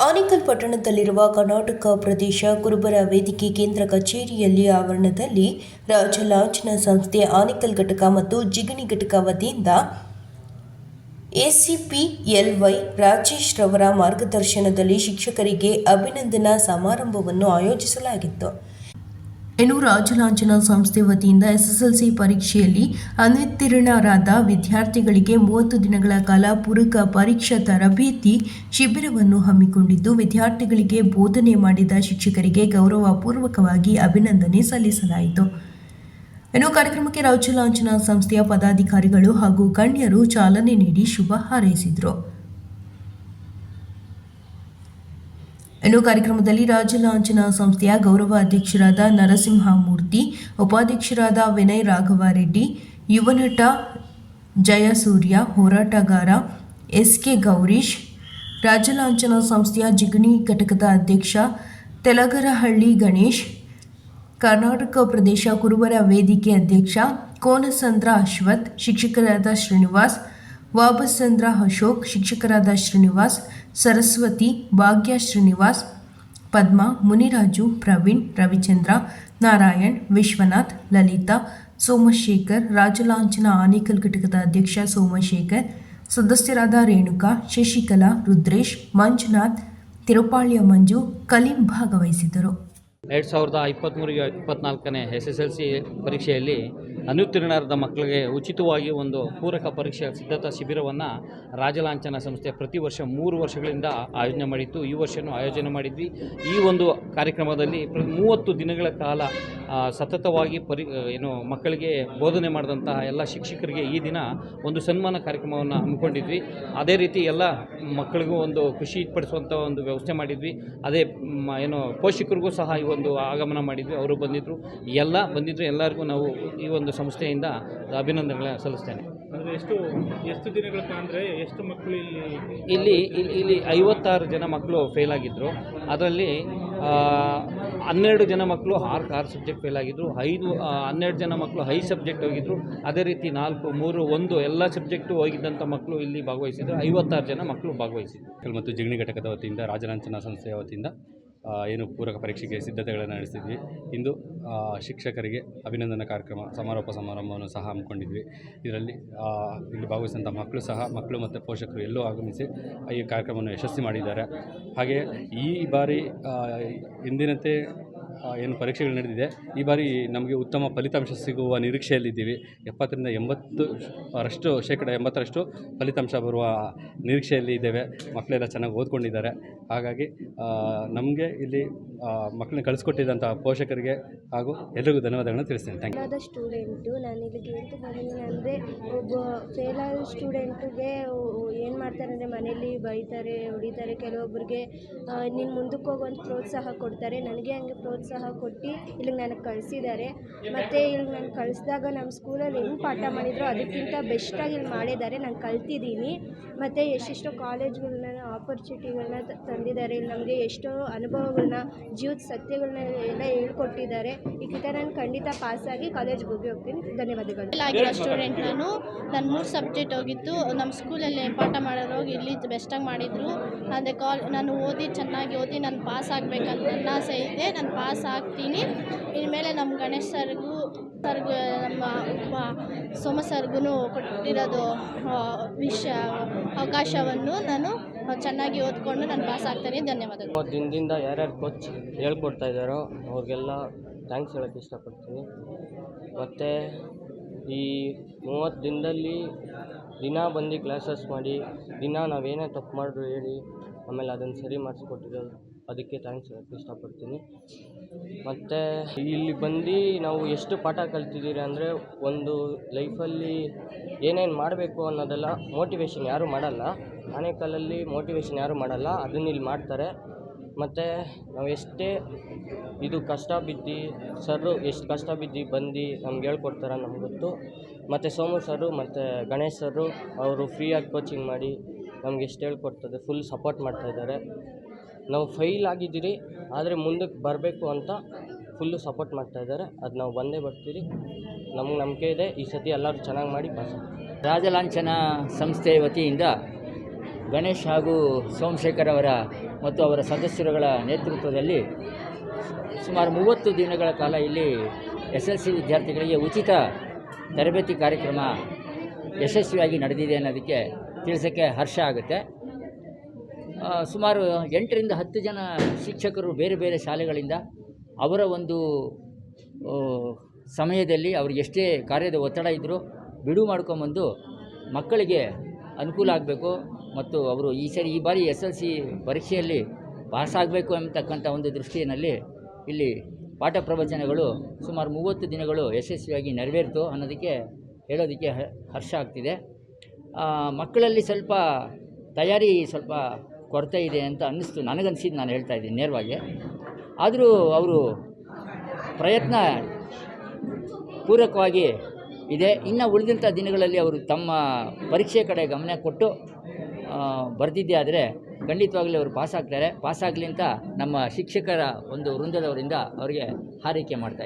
ಆನೇಕಲ್ ಪಟ್ಟಣದಲ್ಲಿರುವ ಕರ್ನಾಟಕ ಪ್ರದೇಶ ಕುರುಬರ ವೇದಿಕೆ ಕೇಂದ್ರ ಕಚೇರಿಯಲ್ಲಿ ಆವರಣದಲ್ಲಿ ರಾಜಲಾಂಛನ ಸಂಸ್ಥೆ ಆನೇಕಲ್ ಘಟಕ ಮತ್ತು ಜಿಗಣಿ ಘಟಕ ವತಿಯಿಂದ ಎಸಿಪಿಎಲ್ವೈ ರಾಜೇಶ್ ರವರ ಮಾರ್ಗದರ್ಶನದಲ್ಲಿ ಶಿಕ್ಷಕರಿಗೆ ಅಭಿನಂದನಾ ಸಮಾರಂಭವನ್ನು ಆಯೋಜಿಸಲಾಗಿತ್ತು. ಇನ್ನು ರಾಜಲಾಂಛನ ಸಂಸ್ಥೆ ವತಿಯಿಂದ ಎಸ್ಎಸ್ಎಲ್ಸಿ ಪರೀಕ್ಷೆಯಲ್ಲಿ ಅನುತ್ತೀರ್ಣರಾದ ವಿದ್ಯಾರ್ಥಿಗಳಿಗೆ ಮೂವತ್ತು ದಿನಗಳ ಕಾಲ ಪೂರಕ ಪರೀಕ್ಷಾ ತರಬೇತಿ ಶಿಬಿರವನ್ನು ಹಮ್ಮಿಕೊಂಡಿದ್ದು, ವಿದ್ಯಾರ್ಥಿಗಳಿಗೆ ಬೋಧನೆ ಮಾಡಿದ ಶಿಕ್ಷಕರಿಗೆ ಗೌರವಪೂರ್ವಕವಾಗಿ ಅಭಿನಂದನೆ ಸಲ್ಲಿಸಲಾಯಿತು. ಇನ್ನು ಕಾರ್ಯಕ್ರಮಕ್ಕೆ ರಾಜ್ಯ ಲಾಂಛನ ಸಂಸ್ಥೆಯ ಪದಾಧಿಕಾರಿಗಳು ಹಾಗೂ ಗಣ್ಯರು ಚಾಲನೆ ನೀಡಿ ಶುಭ ಹಾರೈಸಿದರು. ಇನ್ನು ಕಾರ್ಯಕ್ರಮದಲ್ಲಿ ರಾಜ್ಯಲಾಂಛನ ಸಂಸ್ಥೆಯ ಗೌರವ ಅಧ್ಯಕ್ಷರಾದ ನರಸಿಂಹಮೂರ್ತಿ, ಉಪಾಧ್ಯಕ್ಷರಾದ ವಿನಯ್ ರಾಘವಾರೆಡ್ಡಿ ಯುವನಟ ಜಯಸೂರ್ಯ ಹೋರಾಟಗಾರ ಎಸ್ ಕೆ ಗೌರೀಶ್ ರಾಜ್ಯಲಾಂಛನ ಸಂಸ್ಥೆಯ ಜಿಗಣಿ ಘಟಕದ ಅಧ್ಯಕ್ಷ ತೆಲಗರಹಳ್ಳಿ ಗಣೇಶ್, ಕರ್ನಾಟಕ ಪ್ರದೇಶ ಕುರುಬರ ವೇದಿಕೆ ಅಧ್ಯಕ್ಷ ಕೋನಸಂದ್ರ ಅಶ್ವಥ್, ಶಿಕ್ಷಕರಾದ ಶ್ರೀನಿವಾಸ್ ವಾಬಸಂದ್ರ ಅಶೋಕ್, ಶಿಕ್ಷಕರಾದ ಶ್ರೀನಿವಾಸ್, ಸರಸ್ವತಿ, ಭಾಗ್ಯ ಶ್ರೀನಿವಾಸ್, ಪದ್ಮ, ಮುನಿರಾಜು, ಪ್ರವೀಣ್, ರವಿಚಂದ್ರ, ನಾರಾಯಣ್, ವಿಶ್ವನಾಥ್, ಲಲಿತಾ, ಸೋಮಶೇಖರ್, ರಾಜಲಾಂಛನ ಆನೇಕಲ್ ಘಟಕದ ಅಧ್ಯಕ್ಷ ಸೋಮಶೇಖರ್, ಸದಸ್ಯರಾದ ರೇಣುಕಾ, ಶಶಿಕಲಾ, ರುದ್ರೇಶ್, ಮಂಜುನಾಥ್, ತಿರುಪಾಳ್ಯ ಮಂಜು, ಕಲೀಂ ಭಾಗವಹಿಸಿದ್ದರು. ಎರಡು ಸಾವಿರದ ಇಪ್ಪತ್ತ್ಮೂರಿಗೆ ಇಪ್ಪತ್ನಾಲ್ಕನೇ ಎಸ್ ಎಸ್ ಎಲ್ ಸಿ ಪರೀಕ್ಷೆಯಲ್ಲಿ ಅನುತ್ತೀರ್ಣರಾದ ಮಕ್ಕಳಿಗೆ ಉಚಿತವಾಗಿ ಒಂದು ಪೂರಕ ಪರೀಕ್ಷೆ ಸಿದ್ಧತಾ ಶಿಬಿರವನ್ನು ರಾಜಲಾಂಛನ ಸಂಸ್ಥೆ ಪ್ರತಿ ವರ್ಷ ಮೂರು ವರ್ಷಗಳಿಂದ ಆಯೋಜನೆ ಮಾಡಿತ್ತು. ಈ ವರ್ಷವೂ ಆಯೋಜನೆ ಮಾಡಿದ್ವಿ. ಈ ಒಂದು ಕಾರ್ಯಕ್ರಮದಲ್ಲಿ ಪ್ರ ಮೂವತ್ತು ದಿನಗಳ ಕಾಲ ಸತತವಾಗಿ ಪರಿ, ಏನು, ಮಕ್ಕಳಿಗೆ ಬೋಧನೆ ಮಾಡಿದಂತಹ ಎಲ್ಲ ಶಿಕ್ಷಕರಿಗೆ ಈ ದಿನ ಒಂದು ಸನ್ಮಾನ ಕಾರ್ಯಕ್ರಮವನ್ನು ಹಮ್ಮಿಕೊಂಡಿದ್ವಿ. ಅದೇ ರೀತಿ ಎಲ್ಲ ಮಕ್ಕಳಿಗೂ ಒಂದು ಖುಷಿ ಪಡಿಸುವಂಥ ಒಂದು ವ್ಯವಸ್ಥೆ ಮಾಡಿದ್ವಿ. ಅದೇ ಏನು, ಪೋಷಕರಿಗೂ ಸಹ ಈ ಆಗಮನ ಮಾಡಿದ್ವಿ ಅವರು ಬಂದಿದ್ದರು ಎಲ್ಲ ಬಂದಿದ್ದರು ಎಲ್ಲರಿಗೂ ನಾವು ಈ ಒಂದು ಸಂಸ್ಥೆಯಿಂದ ಅಭಿನಂದನೆಗಳ ಸಲ್ಲಿಸ್ತೇನೆ. ಅಂದರೆ ಎಷ್ಟು ಎಷ್ಟು ದಿನಗಳ ಅಂದರೆ ಎಷ್ಟು ಮಕ್ಕಳು ಇಲ್ಲಿ ಇಲ್ಲಿ ಇಲ್ಲಿ ಐವತ್ತಾರು ಜನ ಮಕ್ಕಳು ಫೇಲ್ ಆಗಿದ್ದರು ಅದರಲ್ಲಿ ಹನ್ನೆರಡು ಜನ ಮಕ್ಕಳು ಆರು ಆರು ಸಬ್ಜೆಕ್ಟ್ ಫೇಲ್ ಆಗಿದ್ದರು ಐದು ಹನ್ನೆರಡು ಜನ ಮಕ್ಕಳು ಹೈ ಸಬ್ಜೆಕ್ಟ್ ಹೋಗಿದ್ದರು ಅದೇ ರೀತಿ ನಾಲ್ಕು ಮೂರು ಒಂದು ಎಲ್ಲ ಸಬ್ಜೆಕ್ಟು ಹೋಗಿದ್ದಂಥ ಮಕ್ಕಳು ಇಲ್ಲಿ ಭಾಗವಹಿಸಿದ್ರು. ಐವತ್ತಾರು ಜನ ಮಕ್ಕಳು ಭಾಗವಹಿಸಿದ್ರು. ಕಲ್ ಮತ್ತು ಜಿಗಣಿ ಘಟಕದ ವತಿಯಿಂದ ರಾಜಲಾಂಛನ ಸಂಸ್ಥೆಯ ವತಿಯಿಂದ ಏನು ಪೂರಕ ಪರೀಕ್ಷೆಗೆ ಸಿದ್ಧತೆಗಳನ್ನು ನಡೆಸಿದ್ವಿ. ಇಂದು ಶಿಕ್ಷಕರಿಗೆ ಅಭಿನಂದನಾ ಕಾರ್ಯಕ್ರಮ, ಸಮಾರೋಪ ಸಮಾರಂಭವನ್ನು ಸಹ ಹಮ್ಮಿಕೊಂಡಿದ್ವಿ. ಇದರಲ್ಲಿ ಇಲ್ಲಿ ಭಾಗವಹಿಸಿದಂಥ ಮಕ್ಕಳು ಸಹ, ಮಕ್ಕಳು ಮತ್ತು ಪೋಷಕರು ಎಲ್ಲೂ ಆಗಮಿಸಿ ಈ ಕಾರ್ಯಕ್ರಮವನ್ನು ಯಶಸ್ವಿ ಮಾಡಿದ್ದಾರೆ. ಹಾಗೆ ಈ ಬಾರಿ ಹಿಂದಿನಂತೆ ಏನು ಪರೀಕ್ಷೆಗಳು ನಡೆದಿದೆ. ಈ ಬಾರಿ ನಮಗೆ ಉತ್ತಮ ಫಲಿತಾಂಶ ಸಿಗುವ ನಿರೀಕ್ಷೆಯಲ್ಲಿದ್ದೀವಿ. ಎಪ್ಪತ್ತರಿಂದ ಎಂಬತ್ತು ರಷ್ಟು, ಶೇಕಡ ಎಂಬತ್ತರಷ್ಟು ಫಲಿತಾಂಶ ಬರುವ ನಿರೀಕ್ಷೆಯಲ್ಲಿ ಇದ್ದೇವೆ. ಮಕ್ಕಳೆಲ್ಲ ಚೆನ್ನಾಗಿ ಓದ್ಕೊಂಡಿದ್ದಾರೆ. ಹಾಗಾಗಿ ನಮಗೆ ಇಲ್ಲಿ ಮಕ್ಕಳನ್ನ ಕಳಿಸ್ಕೊಟ್ಟಿದ್ದಂಥ ಪೋಷಕರಿಗೆ ಹಾಗೂ ಎಲ್ಲರಿಗೂ ಧನ್ಯವಾದಗಳನ್ನು ತಿಳಿಸ್ತೇನೆ. Thank you student. ನಾನು ಇಲ್ಲಿ ಅಂತ ಬಂದಿದ್ದೀನಿ ಅಂದರೆ, ಒಬ್ಬ ಫೇಲ್ ಆದ ಸ್ಟೂಡೆಂಟಿಗೆ ಏನು ಮಾಡ್ತಾರೆ ಅಂದರೆ, ಮನೆಯಲ್ಲಿ ಬೈತಾರೆ, ಹೊಡಿತಾರೆ. ಕೆಲವೊಬ್ಬರಿಗೆ ನೀನು ಮುಂದಕ್ಕೆ ಹೋಗು ಪ್ರೋತ್ಸಾಹ ಕೊಡ್ತಾರೆ. ನನಗೆ ಹಂಗೆ ಪ್ರೋತ್ಸಾಹ ಕೊಟ್ಟು ಇಲ್ಲಿಗೆ ನನಗೆ ಕಳಿಸಿದ್ದಾರೆ ಮತ್ತು ಇಲ್ಲಿ ನಾನು ಕಳಿಸಿದಾಗ ನಮ್ಮ ಸ್ಕೂಲಲ್ಲಿ ಹೆಂಗೆ ಪಾಠ ಮಾಡಿದ್ರು ಅದಕ್ಕಿಂತ ಬೆಸ್ಟಾಗಿ ಇಲ್ಲಿ ಮಾಡಿದ್ದಾರೆ ನಾನು ಕಲ್ತಿದ್ದೀನಿ. ಮತ್ತು ಎಷ್ಟೆಷ್ಟೋ ಕಾಲೇಜ್ಗಳನ್ನ ಆಪರ್ಚುನಿಟಿಗಳನ್ನ ತಂದಿದ್ದಾರೆ. ಇಲ್ಲಿ ನಮಗೆ ಎಷ್ಟೋ ಅನುಭವಗಳನ್ನ ಜೀವದ ಸತ್ಯಗಳನ್ನ ಎಲ್ಲ ಹೇಳ್ಕೊಟ್ಟಿದ್ದಾರೆ. ಈ ನಾನು ಖಂಡಿತ ಪಾಸಾಗಿ ಕಾಲೇಜ್ಗೆ ಹೋಗಿ ಹೋಗ್ತೀನಿ ಧನ್ಯವಾದಗಳು. ಆಗಿರೋ ಸ್ಟೂಡೆಂಟ್ ನಾನು. ನನ್ನ ಮೂರು ಸಬ್ಜೆಕ್ಟ್ ಹೋಗಿತ್ತು. ನಮ್ಮ ಸ್ಕೂಲಲ್ಲಿ ಪಾಠ ಮಾಡೋರು ಹೋಗಿ ಇಲ್ಲಿ ಬೆಸ್ಟಾಗಿ ಮಾಡಿದರು. ಅದೇ ಕಾಲ್ ನಾನು ಓದಿ ಚೆನ್ನಾಗಿ ಓದಿ ನಾನು ಪಾಸ್ ಆಗಬೇಕಂತ ನನ್ನ ಆಸೆ ಇದೆ. ನಾನು ಪಾಸ್ ಆಗ್ತೀನಿ ಇನ್ಮೇಲೆ ನಮ್ಮ ಗಣೇಶ್ ಸರ್ಗೂ ಸರ್ಗೂ, ನಮ್ಮ ಸೋಮ ಸರ್ಗೂ ಕೊಟ್ಟಿರೋದು ವಿಷಯ ವಿಷ, ಅವಕಾಶವನ್ನು ನಾನು ಚೆನ್ನಾಗಿ ಓದ್ಕೊಂಡು ನಾನು ಪಾಸ್ ಆಗ್ತೀನಿ. ಧನ್ಯವಾದಗಳು. ದಿನದಿಂದ ಯಾರ್ಯಾರು ಕೋಚ್ ಹೇಳ್ಕೊಡ್ತಾ ಇದ್ದಾರೋ ಅವ್ರಿಗೆಲ್ಲ ಥ್ಯಾಂಕ್ಸ್ ಹೇಳೋಕ್ಕೆ ಇಷ್ಟಪಡ್ತೀನಿ. ಮತ್ತು ಈ ಮೂವತ್ತು ದಿನದಲ್ಲಿ ದಿನ ಬಂದು ಕ್ಲಾಸಸ್ ಮಾಡಿ, ದಿನ ನಾವೇನೇ ತಪ್ಪು ಮಾಡಿದ್ರು ಹೇಳಿ, ಆಮೇಲೆ ಅದನ್ನು ಸರಿ ಮಾಡಿಸ್ಕೊಟ್ಟಿರೋ ಅದಕ್ಕೆ ಥ್ಯಾಂಕ್ಸ್ ಹೇಳಕ್ಕೆ ಇಷ್ಟಪಡ್ತೀನಿ. ಮತ್ತು ಇಲ್ಲಿ ಬಂದು ನಾವು ಎಷ್ಟು ಪಾಠ ಕಲ್ತಿದ್ದೀರಿ ಅಂದರೆ ಒಂದು ಲೈಫಲ್ಲಿ ಏನೇನು ಮಾಡಬೇಕು ಅನ್ನೋದೆಲ್ಲ ಮೋಟಿವೇಶನ್ ಯಾರೂ ಮಾಡಲ್ಲ. ಆನೇಕಲ್ಲಲ್ಲಿ ಮೋಟಿವೇಶನ್ ಯಾರೂ ಮಾಡಲ್ಲ, ಅದನ್ನ ಇಲ್ಲಿ ಮಾಡ್ತಾರೆ. ಮತ್ತು ನಾವು ಎಷ್ಟೇ ಇದು ಕಷ್ಟ ಬಿದ್ದು, ಸರ್ರು ಎಷ್ಟು ಕಷ್ಟ ಬಿದ್ದು ಬಂದು ನಮ್ಗೆ ಹೇಳ್ಕೊಡ್ತಾರೆ ನಮ್ಗೆ ಗೊತ್ತು. ಮತ್ತು ಸೋಮು ಸರು ಮತ್ತು ಗಣೇಶ್ ಸರು ಅವರು ಫ್ರೀಯಾಗಿ ಕೋಚಿಂಗ್ ಮಾಡಿ ನಮ್ಗೆ ಎಷ್ಟು ಹೇಳ್ಕೊಡ್ತದೆ ಫುಲ್ ಸಪೋರ್ಟ್ ಮಾಡ್ತಾಯಿದ್ದಾರೆ ನಾವು ಫೈಲ್ ಆಗಿದ್ದೀರಿ, ಆದರೆ ಮುಂದಕ್ಕೆ ಬರಬೇಕು ಅಂತ ಫುಲ್ಲು ಸಪೋರ್ಟ್ ಮಾಡ್ತಾಯಿದ್ದಾರೆ ಅದು ನಾವು ಬಂದೇ ಬರ್ತೀರಿ. ನಮ್ಗೆ ನಂಬಿಕೆ ಇದೆ. ಈ ಸತಿ ಎಲ್ಲರೂ ಚೆನ್ನಾಗಿ ಮಾಡಿ ಪಾಸ್ ರಾಜಲಾಂಛನ ಸಂಸ್ಥೆಯ ವತಿಯಿಂದ ಗಣೇಶ್ ಹಾಗೂ ಸೋಮಶೇಖರ್ ಅವರ ಮತ್ತು ಅವರ ಸದಸ್ಯರುಗಳ ನೇತೃತ್ವದಲ್ಲಿ ಸುಮಾರು ಮೂವತ್ತು ದಿನಗಳ ಕಾಲ ಇಲ್ಲಿ ಎಸ್ ಎಲ್ ಸಿ ವಿದ್ಯಾರ್ಥಿಗಳಿಗೆ ಉಚಿತ ತರಬೇತಿ ಕಾರ್ಯಕ್ರಮ ಯಶಸ್ವಿಯಾಗಿ ನಡೆದಿದೆ ಅನ್ನೋದಕ್ಕೆ ತಿಳಿಸೋಕ್ಕೆ ಹರ್ಷ ಆಗುತ್ತೆ. ಸುಮಾರು ಎಂಟರಿಂದ ಹತ್ತು ಜನ ಶಿಕ್ಷಕರು ಬೇರೆ ಬೇರೆ ಶಾಲೆಗಳಿಂದ ಅವರ ಒಂದು ಸಮಯದಲ್ಲಿ ಅವ್ರಿಗೆ ಎಷ್ಟೇ ಕಾರ್ಯದ ಒತ್ತಡ ಇದ್ದರೂ ಬಿಡು ಮಾಡ್ಕೊಂಬಂದು ಮಕ್ಕಳಿಗೆ ಅನುಕೂಲ ಆಗಬೇಕು ಮತ್ತು ಅವರು ಈ ಸರಿ ಈ ಬಾರಿ ಎಸ್ ಎಲ್ ಸಿ ಪರೀಕ್ಷೆಯಲ್ಲಿ ಪಾಸಾಗಬೇಕು ಎಂಬತಕ್ಕಂಥ ಒಂದು ದೃಷ್ಟಿಯಲ್ಲಿ ಇಲ್ಲಿ ಪಾಠ ಪ್ರವಚನಗಳು ಸುಮಾರು ಮೂವತ್ತು ದಿನಗಳು ಯಶಸ್ವಿಯಾಗಿ ನೆರವೇರಿತು ಅನ್ನೋದಕ್ಕೆ ಹೇಳೋದಕ್ಕೆ ಹರ್ಷ ಆಗ್ತಿದೆ. ಮಕ್ಕಳಲ್ಲಿ ಸ್ವಲ್ಪ ತಯಾರಿ ಸ್ವಲ್ಪ ಕೊರತೆ ಇದೆ ಅಂತ ಅನ್ನಿಸ್ತು ನನಗನ್ಸಿದ್ದು ನಾನು ಹೇಳ್ತಾ ಇದ್ದೀನಿ ನೇರವಾಗಿ. ಆದರೂ ಅವರು ಪ್ರಯತ್ನ ಪೂರಕವಾಗಿ ಇದೆ. ಇನ್ನು ಉಳಿದಂಥ ದಿನಗಳಲ್ಲಿ ಅವರು ತಮ್ಮ ಪರೀಕ್ಷೆ ಕಡೆ ಗಮನ ಕೊಟ್ಟು ಬರೆದಿದ್ದೇ ಆದರೆ ಖಂಡಿತವಾಗಲೂ ಅವರು ಪಾಸ್ ಪಾಸಾಗಲಿ ಅಂತ ನಮ್ಮ ಶಿಕ್ಷಕರ ಒಂದು ವೃಂದದವರಿಂದ ಅವರಿಗೆ ಹಾರೈಕೆ ಮಾಡ್ತಾ